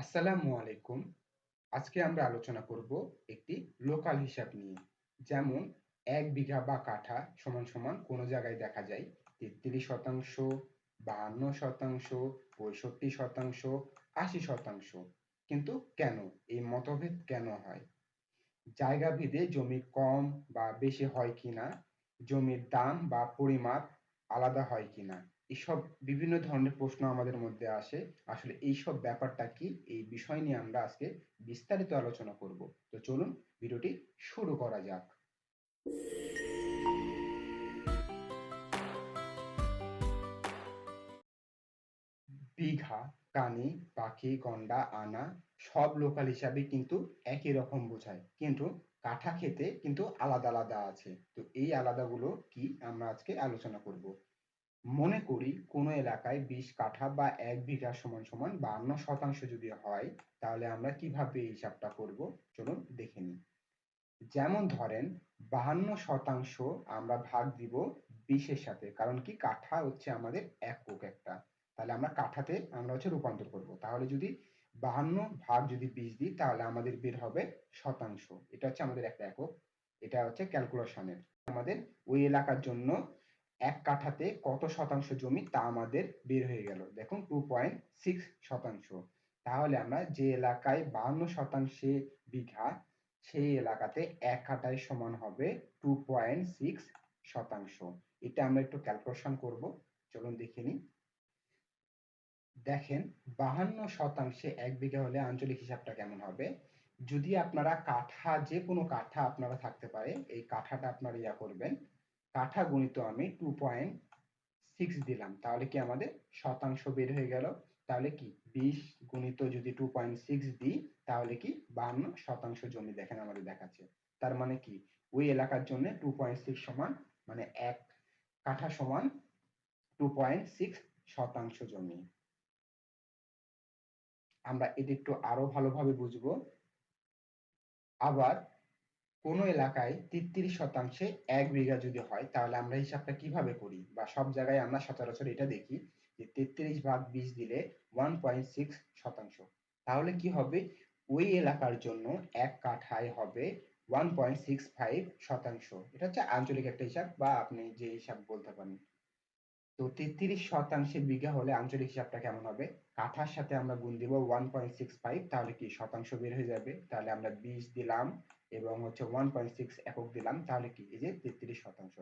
আসসালামু আলাইকুম। আজকে আমরা আলোচনা করব একটি লোকাল হিসাব নিয়ে। যেমন, এক বিঘা বা কাঠা সমান সমান কোনো জায়গায় দেখা যায় তেত্রিশ শতাংশ, বাহান্ন শতাংশ, পঁয়ষট্টি শতাংশ, আশি শতাংশ। কিন্তু কেন? এই মতভেদ কেন হয়? জায়গা ভেদে জমি কম বা বেশি হয় কিনা? জমির দাম বা পরিমাপ আলাদা হয় কিনা? এসব বিভিন্ন ধরনের প্রশ্ন আমাদের মধ্যে আসে। আসলে এইসব ব্যাপারটা কি? এই বিষয় নিয়ে আমরা আজকে বিস্তারিত আলোচনা করব। তো চলুন, ভিডিওটি শুরু করা যাক। বিঘা, কানি, পাখি, গন্ডা, আনা সব লোকাল হিসাবে কিন্তু একই রকম বোঝায়। কিন্তু কাঠা খেতে কিন্তু আলাদা আলাদা আছে। তো এই আলাদাগুলো কি আমরা আজকে আলোচনা করব? মনে করি কোনো এলাকায় বিশ কাঠা বা এক বিঘা সমান সমান বান্ন শতাংশ যদি হয়, তাহলে আমরা কীভাবে এই হিসাবটা করব? চলুন দেখে নিই। যেমন ধরেন, বাহান্ন শতাংশ আমরা ভাগ দিব বিশের সাথে, কারণ কি কাঠা হচ্ছে আমাদের একক একটা। তাহলে আমরা কাঠাতে আমরা হচ্ছে রূপান্তর করব। তাহলে যদি বাহান্ন ভাগ যদি বিশ দিই, তাহলে আমাদের বের হবে শতাংশ। এটা হচ্ছে আমাদের একটা একক। এটা হচ্ছে ক্যালকুলেশনের আমাদের ওই এলাকার জন্য এক কাঠাতে কত শতাংশ জমি তা আমাদের বের হয়ে গেল। দেখুন টু পয়েন্ট সিক্স শতাংশ। তাহলে আমরা যে এলাকায় বাহান্ন শতাংশে বিঘা, সেই এলাকাতে এক কাঠায় সমান হবে টু পয়েন্ট সিক্স শতাংশ। এটা আমরা একটু ক্যালকুলেশন করব। চলুন দেখে নিই। দেখেন, বাহান্ন শতাংশে এক বিঘা হলে আঞ্চলিক হিসাবটা কেমন হবে? যদি আপনারা কাঠা, যে কোনো কাঠা আপনারা থাকতে পারে, এই কাঠাটা আপনারা ইয়া করবেন কাঠা গুণিত আমি টু পয়েন্ট সিক্স দিলাম। তাহলে কি আমাদের শতাংশ বের হয়ে গেল? তাহলে কি? বিশ গুণিত যদি টু পয়েন্ট সিক্স দিই, তাহলে কি? বান্ন শতাংশ জমি দেখেন আমাদের দেখাচ্ছে। তার মানে কি? ওই এলাকার জন্য টু পয়েন্ট সিক্স সমান মানে এক কাঠা সমান টু পয়েন্ট সিক্স শতাংশ জমি। আমরা এটা একটু আরও ভালোভাবে বুঝব। আবার কোনো এলাকায় তেত্রিশ শতাংশে এক বিঘা যদি হয়, তাহলে আমরা হিসাবটা কীভাবে করি? বা সব জায়গায় আমরা সচরাচর এটা দেখি যে তেত্রিশ ভাগ বিশ দিলে ওয়ান পয়েন্ট সিক্স শতাংশ। তাহলে কি হবে? ওই এলাকার জন্য এক কাঠায় হবে ওয়ান পয়েন্ট সিক্স ফাইভ শতাংশ। এটা হচ্ছে আঞ্চলিক একটা হিসাব বা আপনি যে হিসাব বলতে পারেন। তো তেত্রিশ শতাংশে বিঘা হলে আঞ্চলিক হিসাবটা কেমন হবে? কাঠার সাথে আমরা গুণ দিব ওয়ান পয়েন্ট সিক্স ফাইভ তাহলে কি শতাংশ বের হয়ে যাবে? তাহলে আমরা বিশ দিলাম এবং হচ্ছে ওয়ান পয়েন্ট সিক্স একক দিলাম, তাহলে কি? এই যে তেত্রিশ শতাংশ।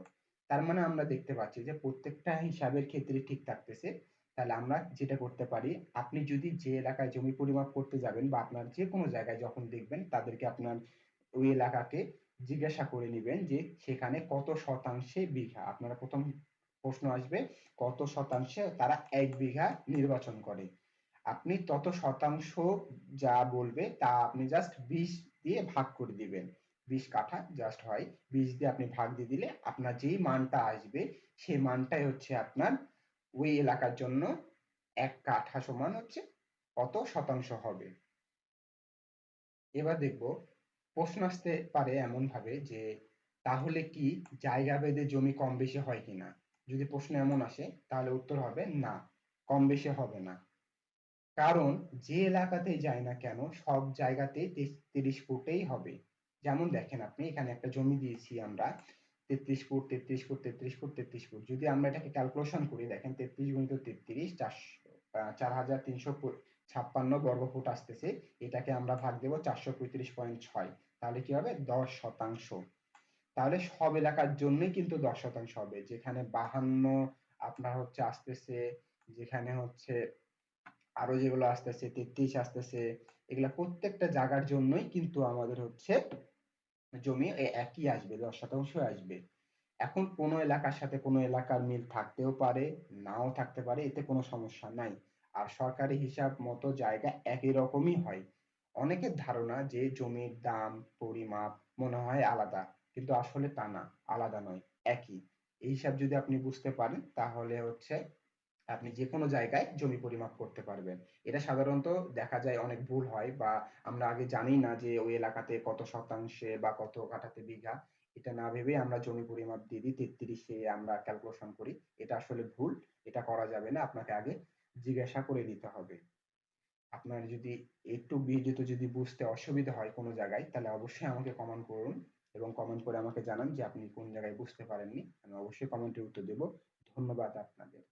তার মানে আমরা দেখতে পাচ্ছি যে প্রত্যেকটা হিসাবের ক্ষেত্রে ঠিক থাকতেছে। তাহলে আমরা যেটা করতে পারি, আপনি যদি যে এলাকায় জমি পরিমাপ করতে যাবেন বা আপনার যে কোনো জায়গায় যখন দেখবেন, তাদেরকে আপনার ওই এলাকাকে জিজ্ঞাসা করে নেবেন যে সেখানে কত শতাংশে বিঘা? আপনারা প্রথম প্রশ্ন আসবে, কত শতাংশে তারা এক বিঘা নির্বাচন করে? আপনি তত শতাংশ যা বলবে তা আপনি জাস্ট বিশ দিয়ে ভাগ করে দিবেন। বিশ কাঠা জাস্ট হয়, বিশ দিয়ে আপনি ভাগ দিয়ে দিলে আপনার যেই মানটা আসবে, সেই মানটাই হচ্ছে আপনার ওই এলাকার জন্য এক কাঠা সমান হচ্ছে কত শতাংশ হবে। এবার দেখব, প্রশ্ন আসতে পারে এমন ভাবে যে তাহলে কি জায়গা ভেদে জমি কম বেশি হয় কিনা? যদি প্রশ্ন এমন আসে, তাহলে উত্তর হবে না, কম বেশি হবে না। কারণ যে এলাকাতে যাই না কেন, সব জায়গাতে তিরিশ ফুটেই হবে। যেমন দেখেন আপনি, এখানে একটা জমি দিয়েছি আমরা, তেত্রিশ ফুট তেত্রিশ ফুট তেত্রিশ ফুট তেত্রিশ ফুট। যদি আমরা এটাকে ক্যালকুলেশন করি, দেখেন তেত্রিশ গুণিত তেত্রিশ চারশো চার হাজার তিনশো ছাপ্পান্ন বর্গ ফুট আসতেছে। এটাকে আমরা ভাগ দেবো চারশো পঁয়ত্রিশ পয়েন্ট ছয়। তাহলে কি হবে? দশ শতাংশ। তাহলে সব এলাকার জন্যই কিন্তু দশ শতাংশ হবে। যেখানে বাহান্ন আপনার হচ্ছে আসতেছে, যেখানে হচ্ছে আরও যেগুলো আসতেছে, তেত্রিশ আসতেছে, এগুলা প্রত্যেকটা জায়গার জন্যই কিন্তু আমাদের হচ্ছে জমি একই আসবে, দশ শতাংশ আসবে। এখন কোনো এলাকার সাথে কোনো এলাকার মিল থাকতেও পারে, নাও থাকতে পারে, এতে কোনো সমস্যা নাই। আর সরকারি হিসাব মতো জায়গা একই রকমই হয়। অনেকের ধারণা যে জমির দাম, পরিমাপ মনে হয় আলাদা। কিন্তু আসলে তা না, আলাদা নয়, একই। এই হিসাব যদি আপনি বুঝতে পারেন, তাহলে হচ্ছে আপনি যে কোনো জায়গায় জমি পরিমাপ করতে পারবেন। এটা সাধারণত দেখা যায় অনেক ভুল হয় বা আমরা আগে জানি না যে ওই এলাকাতে কত শতাংশে বা কত কাঠাতে বিঘা। এটা না ভেবে আমরা জমি পরিমাপ দিয়ে দিই, তেত্রিশে আমরা ক্যালকুলেশন করি। এটা আসলে ভুল, এটা করা যাবে না, আপনাকে আগে জিজ্ঞাসা করে নিতে হবে। আপনার যদি একটু ভিডিওতে যদি বুঝতে অসুবিধা হয় কোনো জায়গায়, তাহলে অবশ্যই আমাকে কমেন্ট করুন। এবং কমেন্ট করে আমাকে জানান যে আপনি কোন জায়গায় বুঝতে পারেননি। আমি অবশ্যই কমেন্টের উত্তর দেব। ধন্যবাদ আপনাদের